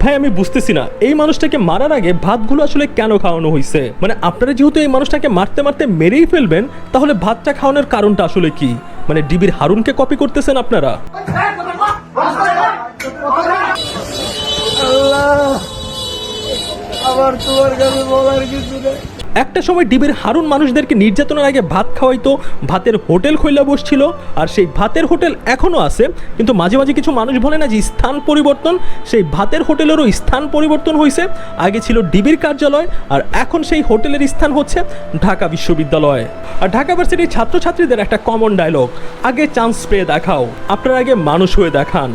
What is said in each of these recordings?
ভাই, আমি বুঝতেছি না। এই মানুষটাকে মারার আগে ভাতগুলো আসলে কেন খাওয়ানো হয়েছে মানে আপনারা যেহেতু এই মানুষটাকে মারতে মারতে মেরেই ফেলবেন, তাহলে ভাতটা খাওয়ানোর কারণটা আসলে কি? মানে ডিবির হারুনকে কপি করতেছেন আপনারা? আবার তোমার কাছে বলার কিছু নেই। একটা সময় ডিবির হারুন মানুষদেরকে নির্যাতনের আগে ভাত খাওয়াইতো, ভাতের হোটেল খইলা বসছিল, আর সেই ভাতের হোটেল এখনও আছে, কিন্তু মাঝে মাঝে কিছু মানুষ বলে না যে স্থান পরিবর্তন, সেই ভাতের হোটেলেরও স্থান পরিবর্তন হয়েছে আগে ছিল ডিবির কার্যালয়, আর এখন সেই হোটেলের স্থান হচ্ছে ঢাকা বিশ্ববিদ্যালয়। আর ঢাকা ভার্সিটির ছাত্রছাত্রীদের একটা কমন ডায়লগ আগে চান্স পেয়ে দেখাও, আপনারা আগে মানুষ হয়ে দেখান।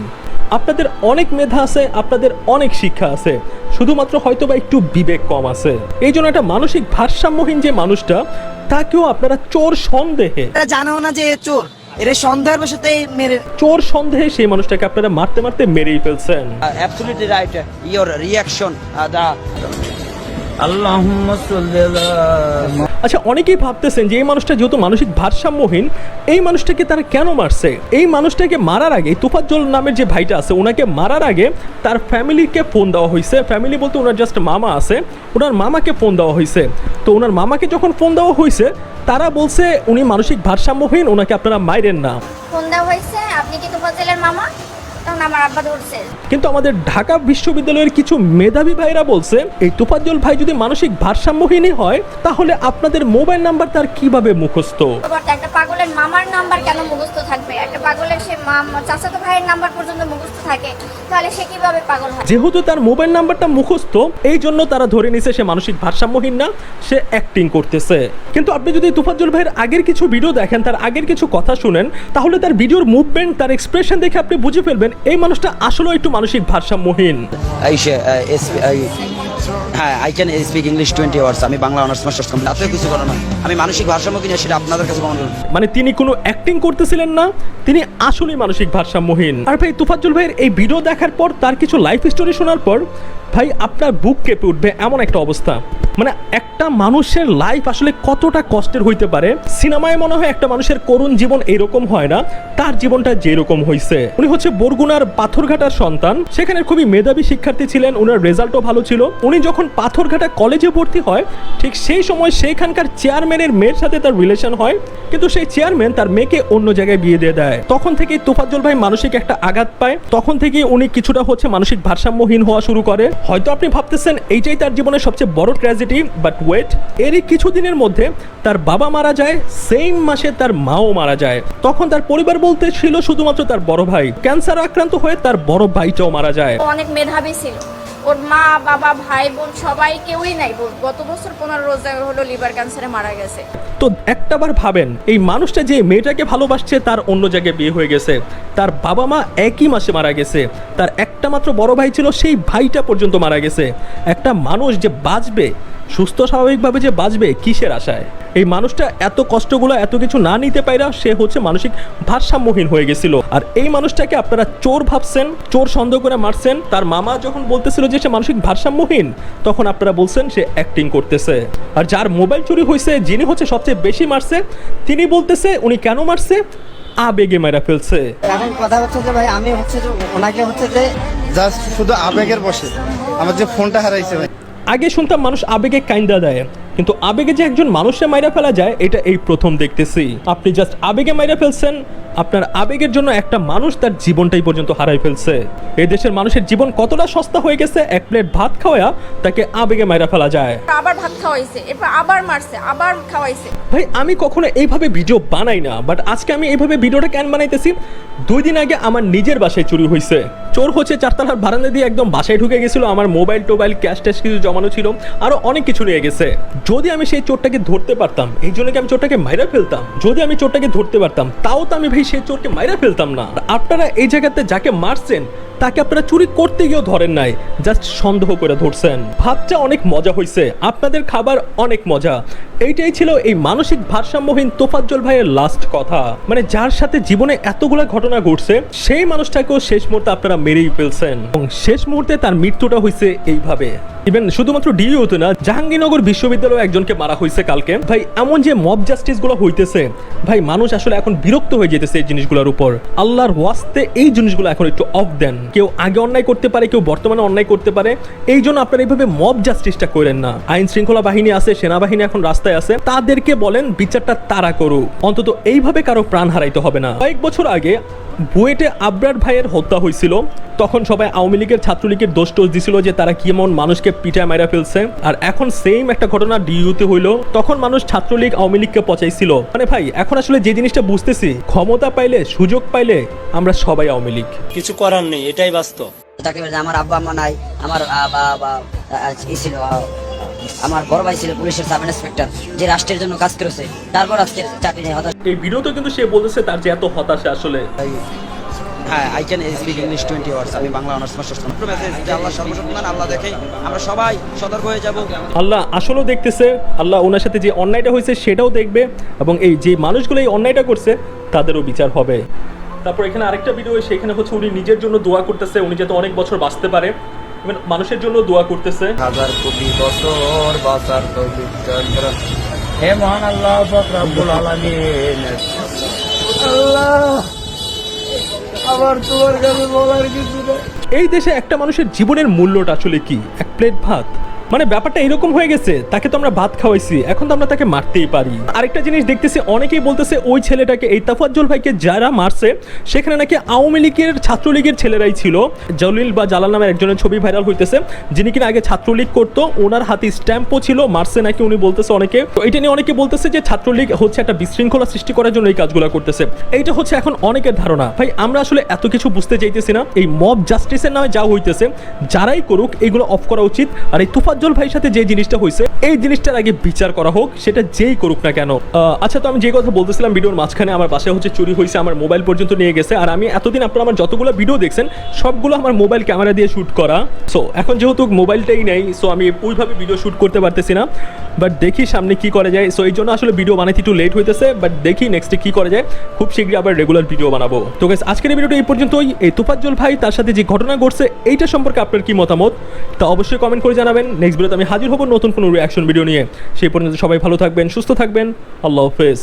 আপনাদের অনেক মেধা আছে, আপনাদের অনেক শিক্ষা আছে শুধুমাত্র হয়তো বা একটু বিবেক কম আছে। এই জন্য একটা মানসিক ভারসাম্যহীন যে মানুষটা তাকেও আপনারা চোর সন্দেহে জানাও জানো না যে এ চোর। এর সন্দেহের বসাতে মেরে চোর সন্দেহে সেই মানুষটাকে আপনারা মারতে মারতে মেরেই ফেলছেন। Absolutely right your reaction reaction, uh, আল্লাহুম্মা সাল্লি আলা আচ্ছা অনেকেই ভাবতেছেন যে এই মানুষটা যেহেতু মানসিক ভারসাম্যহীন, এই মানুষটাকে তারা কেন মারছে? এই মানুষটাকে মারার আগে তুফাজ্জল নামের যে ভাইটা আছে, ওনাকে মারার আগে তার ফ্যামিলিকে ফোন দেওয়া হয়েছে ফ্যামিলি বলতে ওনার জাস্ট মামা আছে, ওনার মামাকে ফোন দেওয়া হয়েছে তো ওনার মামাকে যখন ফোন দেওয়া হয়েছে তারা বলছে উনি মানসিক ভারসাম্যহীন, ওনাকে আপনারা মাইরেন না। ফোন দেওয়া হয়েছে আপনি কি তুফাজেলের মামা? তখন আমার আব্বা ধরছে। কিন্তু আমাদের ঢাকা বিশ্ববিদ্যালয়ের কিছু মেধাবী ভাইরা বলছে এই তুফাজ্জল ভাই যদি মানসিক ভারসাম্যহীনই হয় তাহলে আপনাদের মোবাইল নাম্বার তার কীভাবে মুখস্থ? মামার নাম্বার কেন মুখস্থ থাকবে? একটা পাগলের সে চাচাতো ভাইয়ের নাম্বার পর্যন্ত মুখস্থ থাকে তাহলে সে কীভাবে পাগল হয়? যেহেতু তার মোবাইল নাম্বারটা মুখস্থ এই জন্য তারা ধরে নিছে সে মানসিক ভারসাম্যহীন না সে অ্যাক্টিং করতেছে। কিন্তু আপনি যদি তুফাজ্জল ভাইয়ের আগের কিছু ভিডিও দেখেন তার আগের কিছু কথা শুনেন তাহলে তার ভিডিওর মুভমেন্ট তার এক্সপ্রেশন দেখে আপনি বুঝে ফেলবেন এই মানুষটা আসলেও একটু মানসিক ভারসাম্যহীন। হ্যাঁ I can speak English twenty hours আমি বাংলা অনার্স মাস্টার্স কমপ্লিট এত কিছু করো না। আমি মানসিক ভারসাম্য কিনা সেটা আপনাদের কাছে কমন মানে তিনি কোনো অ্যাক্টিং করতেছিলেন না, তিনি আসলেই মানসিক ভারসাম্যহীন। আর ভাই, তুফাজ্জল ভাইয়ের এই ভিডিও দেখার পর তার কিছু লাইফ স্টোরি শোনার পর, ভাই, আপনার বুক কেঁপে উঠবে এমন একটা অবস্থা। মানে একটা মানুষের লাইফ আসলে কতটা কষ্টের হইতে পারে, সিনেমায় মনে হয় একটা মানুষের করুণ জীবন এরকম হয় না, তার জীবনটা যেরকম হয়েছে উনি হচ্ছে বরগুনার পাথরঘাটার সন্তান, সেখানে খুবই মেধাবী শিক্ষার্থী ছিলেন ওনার রেজাল্টও ভালো ছিল। উনি যখন পাথরঘাটা কলেজে ভর্তি হয়, ঠিক সেই সময় সেইখানকার চেয়ারম্যানের মেয়ের সাথে তার রিলেশন হয়, কিন্তু সেই চেয়ারম্যান তার মেয়েকে অন্য জায়গায় বিয়ে দিয়ে দেয়। তখন থেকেই তোফাজ্জল ভাই মানসিক একটা আঘাত পায়। তখন থেকেই উনি কিছুটা হচ্ছে মানসিক ভারসাম্যহীন হওয়া শুরু করে। হয়তো আপনি ভাবতেছেন, এইটাই তার জীবনের সবচেয়ে বড় ট্র্যাজেডি বাট ওয়েট এরই কিছুদিনের মধ্যে তার বাবা মারা যায় সেম মাসে তার মাও মারা যায়। তখন তার পরিবার বলতে ছিল শুধুমাত্র তার বড় ভাই। ক্যান্সার আক্রান্ত হয়ে তার বড় ভাইটাও মারা যায়। অনেক মেধাবী ছিল। ওর মা, বাবা, ভাই, বোন সবাই কেউই নাই। গত বছর পনেরো রোজা হলো লিভার ক্যান্সারে মারা গেছে। তো একটাবার ভাবেন, এই মানুষটা যে মেয়েটাকে ভালোবাসছে, তার অন্য জায়গায় বিয়ে হয়ে গেছে। তার বাবা মা একই মাসে মারা গেছে। তার একটা মাত্র বড় ভাই ছিল, সেই ভাইটা পর্যন্ত মারা গেছে। একটা মানুষ যে বাঁচবে, সুস্থ স্বাভাবিকভাবে যে বাঁচবে, কিসের আশায়? এই মানুষটা এত কষ্টগুলো এত কিছু না নিতে পাইরা সে হচ্ছে মানসিক ভারসাম্যহীন হয়ে গেছিল। আর এই মানুষটাকে আপনারা চোর ভাবছেন চোর সন্দেহ করে মারছেন তার মামা যখন বলতেছিল যে সে মানসিক ভারসাম্যহীন তখন আপনারা বলছেন সে অ্যাক্টিং করতেছে। আর যার মোবাইল চুরি হয়েছে যিনি হচ্ছে সবচেয়ে বেশি মারছে তিনি বলতেছে উনি কেন মারছে? আবেগে মেরা ফেলছে। এখন কথা হচ্ছে যে ভাই আমি হচ্ছে যে ওনাকে হচ্ছে যে জাস্ট শুধু আবেগের বসে। আমার যে ফোনটা হারাইছে ভাই। আগে শুনতাম মানুষ আবেগে কাইন্দা দেয়। কিন্তু আবেগে যে একজন মানুষে মাইরা ফেলা যায় এটা এই প্রথম দেখতেছি। আপনি জাস্ট আবেগে মাইরা ফেলছেন আপনার আবেগের জন্য একটা মানুষ তার জীবনটাই পর্যন্ত হারাই ফেলছে। এই দেশের মানুষের জীবন কতটা সস্তা হয়ে গেছে এক প্লেট ভাত খাওয়া তাকে আবেগে মাইরা ফেলা যায়। আবার ভাত খাওয়াইছে এরপর আবার মারছে আবার খাওয়াইছে। ভাই আমি কখনো এইভাবে ভিডিও বানাই না বাট আজকে আমি এইভাবে ভিডিওটা কেন বানাইতেছি? দুই দিন আগে আমার নিজের বাসায় চুরি হয়েছে চোর হচ্ছে চারতলার বারান্দা দিয়ে একদম বাসায় ঢুকে গেছিল আমার মোবাইল টোবাইল ক্যাশ ট্যাশ কিছু জমানো ছিল আরও অনেক কিছু নিয়ে গেছে। যদি আমি সেই চোরটাকে ধরতে পারতাম, এই জন্য কি আমি চোরটাকে মাইরা ফেলতাম? যদি আমি চোরটাকে ধরতে পারতাম, তাও তো আমি ভাই সেই চোরকে মাইরা ফেলতাম না। আপনারা এই জায়গাতে যাকে মারছেন তাকে আপনারা চুরি করতে গিয়েও ধরেন নাই জাস্ট সন্দেহ করে ধরছেন। ভাতটা অনেক মজা হয়েছে আপনাদের খাবার অনেক মজা। এইটাই ছিল এই মানসিক ভারসাম্যহীন তোফাজ্জল ভাইয়ের লাস্ট কথা। মানে যার সাথে জীবনে এতগুলা ঘটনা ঘটছে, সেই মানুষটাকেও শেষ মুহূর্তে আপনারা মেরেই ফেলছেন। এবং শেষ মুহূর্তে তার মৃত্যুটা হয়েছে এইভাবে। ইভেন শুধুমাত্র ডিইউতে না, জাহাঙ্গীরনগর বিশ্ববিদ্যালয়ে একজনকে মারা হয়েছে কালকে। ভাই, এমন যে মব জাস্টিসগুলো হইতেছে, ভাই, মানুষ আসলে এখন বিরক্ত হয়ে যেতেছে এই জিনিসগুলোর উপর। আল্লাহর ওয়াস্তে এই জিনিসগুলো এখন একটু অফ দেন। কেউ আগে অন্যায় করতে পারে, কেউ বর্তমানে অন্যায় করতে পারে। এই জন্য আপনারা এইভাবে মব জাস্টিসটা করেন না। আইন শৃঙ্খলা বাহিনী আছে, সেনাবাহিনী এখন রাস্তায় আছে। তাদেরকে বলেন, বিচারটা তারা করুক। অন্তত এইভাবে কারও প্রাণ হারাইতে হবে না। কয়েক বছর আগে বুয়েটে আবরার ভাইয়ের হত্যা হয়েছিল। তখন সবাই আওয়ামী লীগের ছাত্রলীগের দোষ টোষ দিছিল যে তারা কেমন মানুষকে পিটায় মারা ফেলছে। আর এখন সেম একটা ঘটনা ডিইউতে হইল। তখন মানুষ ছাত্রলীগ আওয়ামী লীগকে পচাইছিল। মানে ভাই, এখন আসলে যে জিনিসটা বুঝতেছি, ক্ষমতা পাইলে, সুযোগ পাইলে আমরা সবাই আওয়ামী লীগ। কিছু করার নেই এটাই বাস্তব। তাকে আমার আব্বা আম্মা নাই আমার ছিল আমার বড় ভাই ছিল পুলিশের সাব ইন্সপেক্টর যে রাষ্ট্রের জন্য কাজ করেছে। তারপর আজকে চাকরি নেই হতাশ। এই ভিডিওতে কিন্তু সে বলতেছে তার যে এত হতাশা আসলে। হ্যাঁ I can speak English twenty hours আমি বাংলা অনার্স মাস্টার্স মেসেজ যে আল্লাহ সর্বশক্তিমান আল্লাহ দেখে আমরা সবাই সতর্ক হয়ে যাব। আল্লাহ আসলেও দেখতেছে আল্লাহ ওনার সাথে যে অন্যায়টা হয়েছে সেটাও দেখবে এবং এই যে মানুষগুলো এই অন্যায়টা করছে তাদেরও বিচার হবে। তারপর এখানে আরেকটা ভিডিও সেখানে হচ্ছে উনি নিজের জন্য দোয়া করতেছে উনি যাতে অনেক বছর বাঁচতে পারে। মানুষের জন্য দোয়া করতেছে। হাজার কোটি বছর বাঁচার তৌফিক হে মহান আল্লাহ পাক রব্বুল আলামিন। আল্লাহ আমার তোমার কাছে বলার কিছু নেই। এই দেশে একটা মানুষের জীবনের মূল্যটা আসলে কি? এক প্লেট ভাত? মানে ব্যাপারটা এরকম হয়ে গেছে, তাকে তো আমরা ভাত খাওয়াইছি, এখন তো আমরা তাকে মারতেই পারি। আরেকটা জিনিস দেখতেছি, অনেকেই বলতেছে ওই ছেলেটাকে, এই তাফাজ্জল ভাইকে যারা মারছে, সেখানে নাকি আওয়ামী লীগের ছাত্রলীগের ছেলেরাই ছিল। জলিল বা জালাল নামের একজনের ছবি ভাইরাল হইতেছে, যিনি কিনা আগে ছাত্রলীগ করতো, ওনার হাতে স্ট্যাম্পও ছিল, মারছে নাকি উনি বলতেছে অনেকে। তো এটা নিয়ে অনেকে বলতেছে যে ছাত্রলীগ হচ্ছে একটা বিশৃঙ্খলা সৃষ্টি করার জন্য এই কাজগুলো করতেছে। এইটা হচ্ছে এখন অনেকের ধারণা। ভাই, আমরা আসলে এত কিছু বুঝতে চাইতেছি না, এই মব জাস্টিসের নামে যা হইতেছে, যারাই করুক, এগুলো অফ করা উচিত, আর এই তুফাজ্জল ভাইয়ের সাথে যে জিনিসটা হয়েছে এই জিনিসটার আগে বিচার করা হোক সেটা যেই করুক না কেন। আচ্ছা তো আমি যে কথা বলতেছিলাম ভিডিওর মাঝখানে আমার বাসায় হচ্ছে চুরি হয়েছে আমার মোবাইল পর্যন্ত নিয়ে গেছে আর আমি এতদিন আপনারা আমার যতগুলো ভিডিও দেখছেন সবগুলো আমার মোবাইল ক্যামেরা দিয়ে শ্যুট করা। সো এখন যেহেতু মোবাইলটাই নেই সো আমি ওইভাবে ভিডিও শ্যুট করতে পারতেছি না। বাট দেখি সামনে কি করা যায়। সো এই জন্য আসলে ভিডিও বানাতে একটু লেট হইতেছে বাট দেখি নেক্সটে কি করা যায়। খুব শীঘ্রই আবার রেগুলার ভিডিও বানাবো। তো guys, আজকের ভিডিওটা এই পর্যন্তই। এই তুফাজ্জল ভাই তার সাথে যে ঘটনা ঘটছে এইটা সম্পর্কে আপনার কি মতামত? তা অবশ্যই কমেন্ট করে জানাবেন। নেক্সট ভিডিওতে আমি হাজির হব নতুন কোনো রিয়াকশন ভিডিও নিয়ে। সেই পর্যন্ত সবাই ভালো থাকবেন, সুস্থ থাকবেন। আল্লাহ হাফেজ।